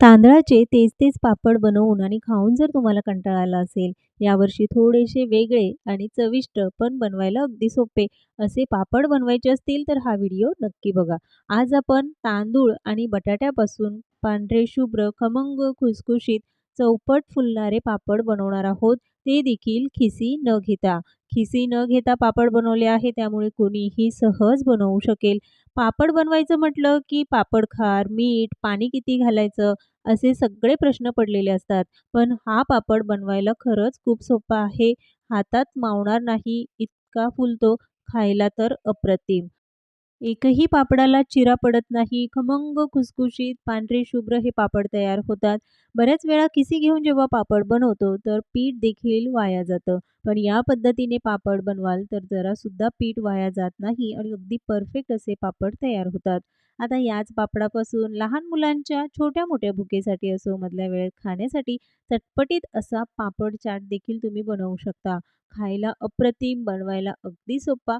तांदळाचे तेच तेच पापड बनवून आणि खाऊन जर तुम्हाला कंटाळा आला असेल, यावर्षी थोडेसे वेगळे आणि चविष्ट पण बनवायला अगदी सोपे असे पापड बनवायचे असतील तर हा व्हिडिओ नक्की बघा. आज आपण तांदूळ आणि बटाट्यापासून पांढरे शुभ्र, खमंग, खुसखुशीत, चौपट फुलणारे पापड बनवणार आहोत, ते देखील खिसी न घेता. खिसी न घेता पापड बनवले आहे त्यामुळे कोणीही सहज बनवू शकेल. पापड बनवायचं म्हटलं की पापड खार, मीठ, पाणी किती घालायचं असे सगळे प्रश्न पडलेले असतात. पण हा पापड बनवायला खरंच खूप सोपा आहे. हातात मावणार नाही इतका फुलतो, खायला तर अप्रतिम. एकही पापडाला चिरा पडत नाही. खमंग, खुसखुशीत, पांढरे शुभ्र हे पापड तयार होतात. बऱ्याच वेळा किसी घेऊन जेव्हा पापड बनवतो तर पीठ देखील वाया जातं. पण या पद्धतीने पापड बनवाल तर जरासुद्धा पीठ वाया जात नाही आणि अगदी परफेक्ट असे पापड तयार होतात. आता याच पापडापासून लहान मुलांच्या छोट्या-मोठ्या भुकेसाठी असो, मधल्या वेळेत खाण्यासाठी चटपटीत असा पापड चाट देखील तुम्ही बनवू शकता. खायला अप्रतिम, बनवायला अगदी सोपा.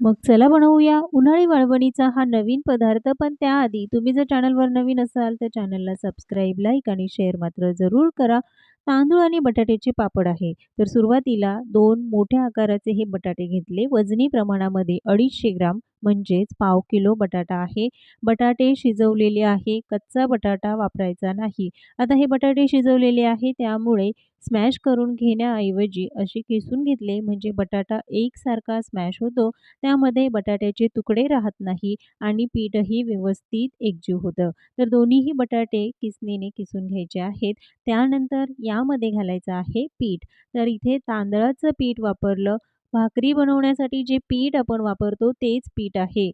मग चला बनवूया उन्हाळी वळवणीचा हा नवीन पदार्थ. पण त्याआधी तुम्ही जर चॅनलवर नवीन असाल तर चॅनलला सबस्क्राईब, लाईक आणि शेअर मात्र जरूर करा. तांदूळ आणि बटाट्याचे पापड आहे. तर सुरुवातीला दोन मोठ्या आकाराचे हे बटाटे घेतले. वजनी प्रमाणामध्ये 250 ग्राम म्हणजेच पाव किलो बटाटा आहे. बटाटे शिजवलेले आहे. कच्चा बटाटा वापरायचा नाही. आता हे बटाटे शिजवलेले आहे त्यामुळे स्मॅश करून घेण्याऐवजी असे किसून घेतले म्हणजे बटाटा एकसारखा स्मॅश होतो. त्यामध्ये बटाट्याचे तुकडे राहत नाही आणि पीठही व्यवस्थित एकजीव होतं. तर दोन्हीही बटाटे किसणीने किसून घ्यायचे आहेत. त्यानंतर यामध्ये घालायचं आहे पीठ. तर इथे तांदळाचं पीठ वापरलं. भाकरी बनवण्यासाठी जे पीठ आपण वापरतो तेच पीठ आहे.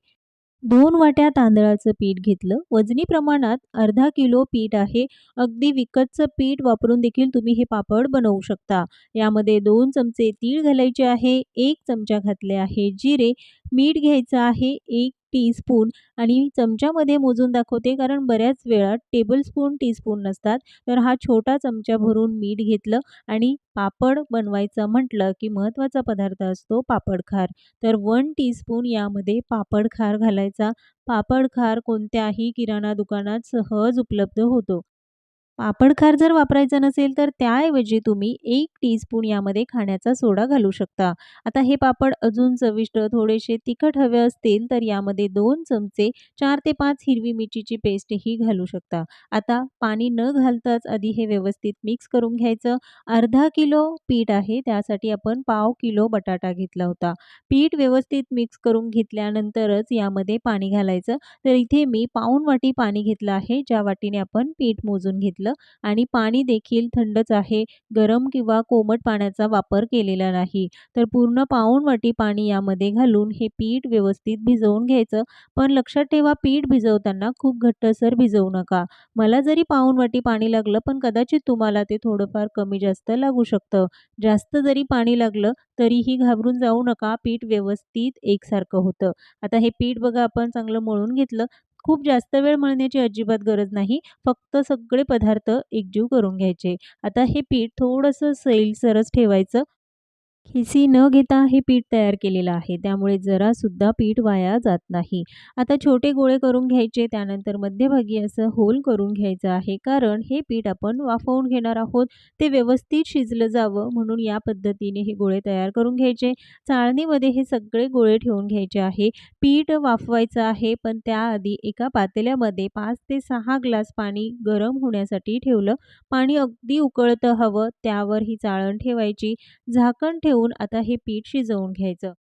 दोन वाट्या तांदळाचं पीठ घेतलं. वजनी प्रमाणात अर्धा किलो पीठ आहे. अगदी विकतचं पीठ वापरून देखील तुम्ही हे पापड बनवू शकता. यामध्ये दोन चमचे तीळ घालायचे आहे. एक चमचा घातले आहे जिरे. मीठ घ्यायचं आहे एक टीस्पून आणि चमच्यामध्ये मोजून दाखवते कारण बऱ्याच वेळा टेबलस्पून, टीस्पून नसतात. तर हा छोटा चमचा भरून मीठ घेतलं आणि पापड बनवायचं म्हटलं की महत्त्वाचा पदार्थ असतो पापड खार. तर वन टीस्पून यामध्ये पापड खार घालायचा. पापड खार कोणत्याही किराणा दुकानात सहज उपलब्ध होतो. पापड खार जर वापरायचा नसेल तर त्याऐवजी तुम्ही एक टीस्पून यामध्ये खाण्याचा सोडा घालू शकता. आता हे पापड अजून चविष्ट, थोडेसे तिखट हवे असतील तर यामध्ये दोन चमचे चार ते पाच हिरवी मिरचीची पेस्टही घालू शकता. आता पाणी न घालताच आधी हे व्यवस्थित मिक्स करून घ्यायचं. अर्धा किलो पीठ आहे त्यासाठी आपण पाव किलो बटाटा घेतला होता. पीठ व्यवस्थित मिक्स करून घेतल्यानंतरच यामध्ये पाणी घालायचं. तर इथे मी पाऊण वाटी पाणी घेतलं आहे. ज्या वाटीने आपण पीठ मोजून घेतलं आणि पाणी देखील थंडच आहे. गरम किंवा कोमट पाण्याचा वापर केलेला नाही. तर पूर्ण पाऊण वाटी पाणी यामध्ये घालून हे पीठ व्यवस्थित भिजवून घ्यायचं. पण लक्षात ठेवा पीठ भिजवताना खूप घट्टसर भिजवू नका. मला जरी पाऊण वाटी पाणी लागलं पण कदाचित तुम्हाला ते थोडंफार कमी जास्त लागू शकतं. जास्त जरी पाणी लागलं तरीही घाबरून जाऊ नका. पीठ व्यवस्थित एकसारखं होतं. आता हे पीठ बघा आपण चांगलं मळून घेतलं. खूप जास्त वेळ मळण्याची अजिबात गरज नाही. फक्त सगळे पदार्थ एकजीव करून घ्यायचे. आता हे पीठ थोडंसं सैलसरच ठेवायचं. खिसी न घेता हे पीठ तयार केलेलं आहे त्यामुळे जरासुद्धा पीठ वाया जात नाही. आता छोटे गोळे करून घ्यायचे त्यानंतर मध्यभागी असं होल करून घ्यायचं आहे कारण हे पीठ आपण वाफवून घेणार आहोत. ते व्यवस्थित शिजलं जावं म्हणून या पद्धतीने हे गोळे तयार करून घ्यायचे. चाळणीमध्ये हे सगळे गोळे ठेवून घ्यायचे आहे. पीठ वाफवायचं आहे पण त्याआधी एका पातेल्यामध्ये पाच ते सहा ग्लास पाणी गरम होण्यासाठी ठेवलं. पाणी अगदी उकळतं हवं त्यावर ही चाळण ठेवायची. झाकण ठेव ठेवून आता हे पीठ शिजवून घ्यायचं.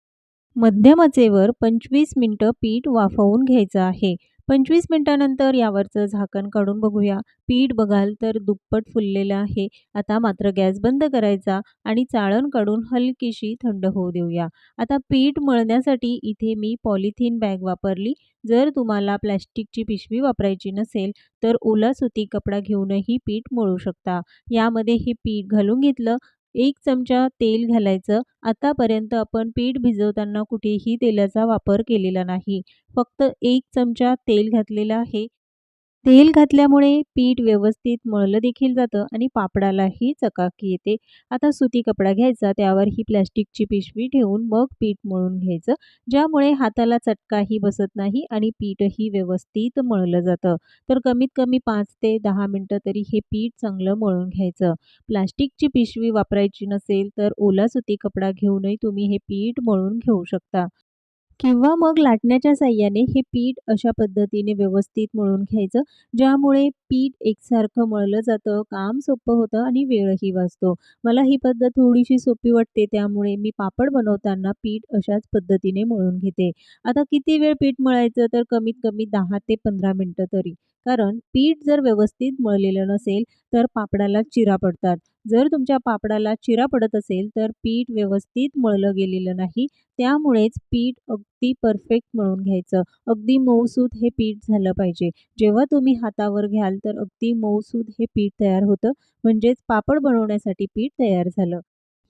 मध्यम आचेवर 25 मिनिटं पीठ वाफवून घ्यायचं आहे. पंचवीस मिनटानंतर यावरचं झाकण काढून बघूया. पीठ बघाल तर दुप्पट फुललेलं आहे. आता मात्र गॅस बंद करायचा आणि चाळण काढून हलकीशी थंड होऊ देऊया. आता पीठ मळण्यासाठी इथे मी पॉलिथिन बॅग वापरली. जर तुम्हाला प्लॅस्टिकची पिशवी वापरायची नसेल तर ओला सुती कपडा घेऊनही पीठ मळू शकता. यामध्ये हे पीठ घालून घेतलं. एक चमचा तेल घालायचं. आतापर्यंत आपण पीठ भिजवताना कुठेही तेलाचा वापर केलेला नाही. फक्त एक चमचा तेल घातलेला आहे. तेल घातल्यामुळे पीठ व्यवस्थित मळलं देखील जातं आणि पापडालाही चकाकी येते. आता सुती कपडा घ्यायचा, त्यावर ही प्लॅस्टिकची पिशवी ठेवून मग पीठ मळून घ्यायचं. ज्यामुळे हाताला चटकाही बसत नाही आणि पीठही व्यवस्थित मळलं जातं. तर कमीत कमी पाच ते दहा मिनटं तरी हे पीठ चांगलं मळून घ्यायचं. प्लास्टिकची पिशवी वापरायची नसेल, तर ओला सुती कपडा घेऊनही तुम्ही हे पीठ मळून घेऊ शकता. किंवा मग लाटण्याच्या साहाय्याने हे पीठ अशा पद्धतीने व्यवस्थित मळून घ्यायचं, ज्यामुळे पीठ एकसारखं मळलं जातं, काम सोपं होतं आणि वेळही वाचतो. मला ही पद्धत थोडीशी सोपी वाटते, त्यामुळे मी पापड बनवताना पीठ अशाच पद्धतीने मळून घेते. आता किती वेळ पीठ मळायचं, तर कमीत कमी दहा ते पंधरा मिनटं तरी. कारण पीठ जर व्यवस्थित मळलेलं नसेल, तर पापडाला चिरा पडतात. जर तुमच्या पापडाला चिरा पडत असेल, तर पीठ व्यवस्थित मळलं गेलेलं नाही. त्यामुळेच पीठ अगदी परफेक्ट मळून घ्यायचं. अगदी मऊसूत हे पीठ झालं पाहिजे. जेव्हा तुम्ही हातावर घ्याल, तर अगदी मऊसूत हे पीठ तयार होतं. म्हणजेच पापड बनवण्यासाठी पीठ तयार झालं.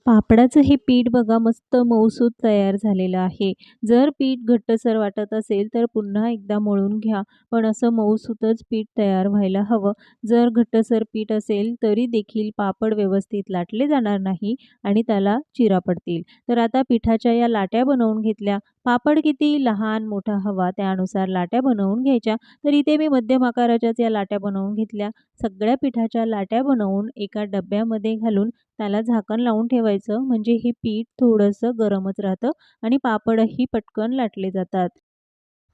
पापडाचं हे पीठ बघा मस्त मऊसूत तयार झालेलं आहे. जर पीठ घट्टसर वाटत असेल, तर पुन्हा एकदा मळून घ्या. पण असं मऊसूतच पीठ तयार व्हायला हवं. जर घट्टसर पीठ असेल, तरी देखील पापड व्यवस्थित लाटले जाणार नाही आणि त्याला चिरा पडतील. तर आता पिठाच्या या लाट्या बनवून घेतल्या. पापड किती लहान मोठा हवा त्यानुसार लाट्या बनवून घ्यायच्या. तर इथे मी मध्यम आकाराच्याच या लाट्या बनवून घेतल्या. सगळ्या पिठाच्या लाट्या बनवून एका डब्यामध्ये घालून त्याला झाकण लावून ठेवायचं. म्हणजे हे पीठ थोडंसं गरमच राहतं आणि पापडही पटकन लाटले जातात.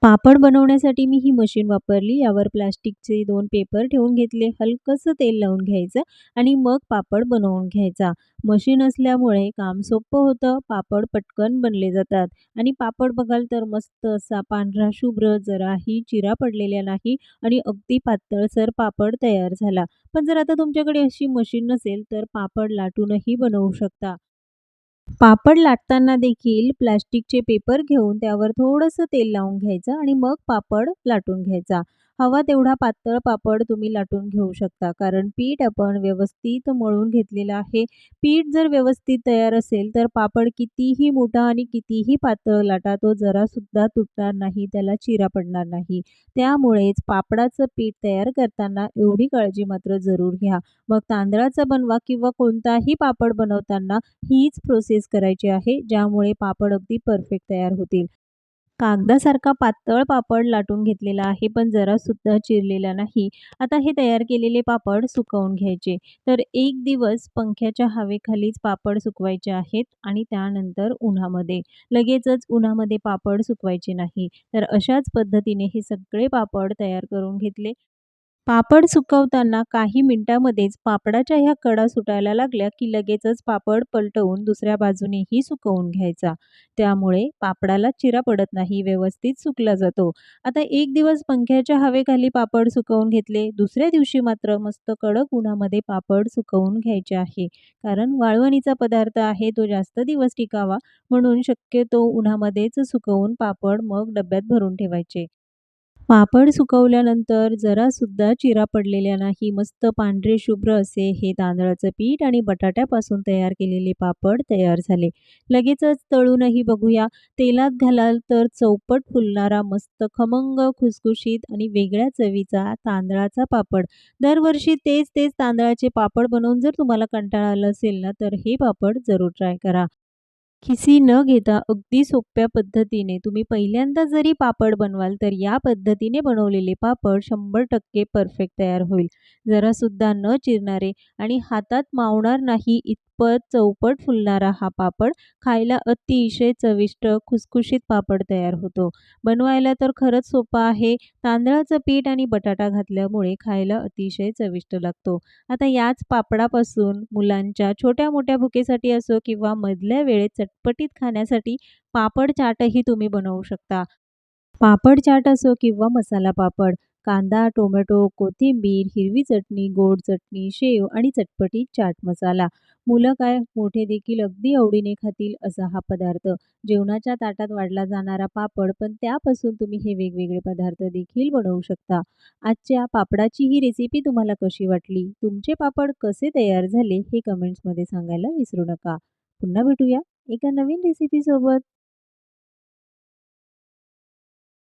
पापड बनवण्यासाठी मी ही मशीन वापरली. यावर प्लास्टिकचे दोन पेपर ठेवून घेतले. हलकंसं तेल लावून घ्यायचं आणि मग पापड बनवून घ्यायचा. मशीन असल्यामुळे काम सोपं होतं. पापड पटकन बनले जातात आणि पापड बघाल तर मस्त असा पांढरा शुभ्र, जराही चिरा पडलेला नाही आणि अगदी पातळसर पापड तयार झाला. पण जर आता तुमच्याकडे अशी मशीन नसेल, तर पापड लाटूनही बनवू शकता. पापड लाटताना देखील प्लास्टिकचे पेपर घेऊन त्यावर थोडंसं तेल लावून घ्यायचं आणि मग पापड लाटून घ्यायचा. हवा तेवढा पातळ पापड तुम्ही लाटून घेऊ शकता. कारण पीठ आपण व्यवस्थित मळून घेतलेलं आहे. पीठ जर व्यवस्थित तयार असेल, तर पापड कितीही मोठा आणि कितीही पातळ लाटा, तो जरासुद्धा तुटणार नाही, त्याला चिरा पडणार नाही. त्यामुळेच पापडाचं पीठ तयार करताना एवढी काळजी मात्र जरूर घ्या. मग तांदळाचा बनवा किंवा कोणताही पापड बनवताना हीच प्रोसेस करायची आहे, ज्यामुळे पापड अगदी परफेक्ट तयार होतील. कागदासारखा पातळ पापड लाटून घेतलेला आहे, पण जरासुद्धा चिरलेला नाही. आता हे तयार केलेले पापड सुकवून घ्यायचे. तर एक दिवस पंख्याच्या हवेखालीच पापड सुकवायचे आहेत आणि त्यानंतर उन्हामध्ये. लगेचच उन्हामध्ये पापड सुकवायचे नाही. तर अशाच पद्धतीने हे सगळे पापड तयार करून घेतले. पापड सुकवताना काही मिनिटांमध्येच पापडाच्या ह्या कडा सुटायला लागल्या, की लगेचच पापड पलटवून दुसऱ्या बाजूनेही सुकवून घ्यायचा. त्यामुळे पापडाला चिरा पडत नाही, व्यवस्थित सुकला जातो. आता एक दिवस पंख्याच्या हवेखाली पापड सुकवून घेतले. दुसऱ्या दिवशी मात्र मस्त कडक उन्हामध्ये पापड सुकवून घ्यायचे आहे. कारण वाळवणीचा पदार्थ आहे, तो जास्त दिवस टिकावा म्हणून शक्यतो उन्हामध्येच सुकवून पापड मग डब्यात भरून ठेवायचे. पापड सुकवल्यानंतर जरासुद्धा चिरा पडलेल्या नाही. मस्त पांढरे शुभ्र असे हे तांदळाचं पीठ आणि बटाट्यापासून तयार केलेले पापड तयार झाले. लगेचच तळूनही बघूया. तेलात घालाल तर चौपट फुलणारा मस्त खमंग, खुसखुशीत आणि वेगळ्या चवीचा तांदळाचा पापड. दरवर्षी तेच तेच तांदळाचे पापड बनवून जर तुम्हाला कंटाळा आला असेल ना, तर हे पापड जरूर ट्राय करा. खिसी न घेता अगदी सोप्या पद्धतीने तुम्ही पहिल्यांदा जरी पापड बनवाल, तर या पद्धतीने बनवलेले पापड 100% परफेक्ट तयार होईल. जरासुद्धा न चिरणारे आणि हातात मावणार नाही इत खूपच चौपट फुलणारा हा पापड खायला अतिशय चविष्ट, खुसखुशीत पापड तयार होतो. बनवायला तर खरंच सोपा आहे. तांदळाचं पीठ आणि बटाटा घातल्यामुळे खायला अतिशय चविष्ट लागतो. आता याच पापडापासून मुलांच्या छोट्या-मोठ्या भुकेसाठी असो किंवा मधल्या वेळेत चटपटीत खाण्यासाठी पापड चाटही तुम्ही बनवू शकता. पापड चाट असो किंवा मसाला पापड, कांदा, टोमॅटो, कोथिंबीर, हिरवी चटणी, गोड चटणी, शेव आणि चटपटीत चाट मसाला. मुलं काय, मोठे देखील अगदी आवडीने खातील असा हा पदार्थ. जेवणाच्या ताटात वाढला जाणारा पापड, पण त्यापासून तुम्ही हे वेगवेगळे पदार्थ देखील बनवू शकता. आजच्या पापडाची ही रेसिपी तुम्हाला कशी वाटली? तुमचे पापड कसे तयार झाले? हे कमेंट्समध्ये सांगायला विसरू नका. पुन्हा भेटूया एका नवीन रेसिपीसोबत.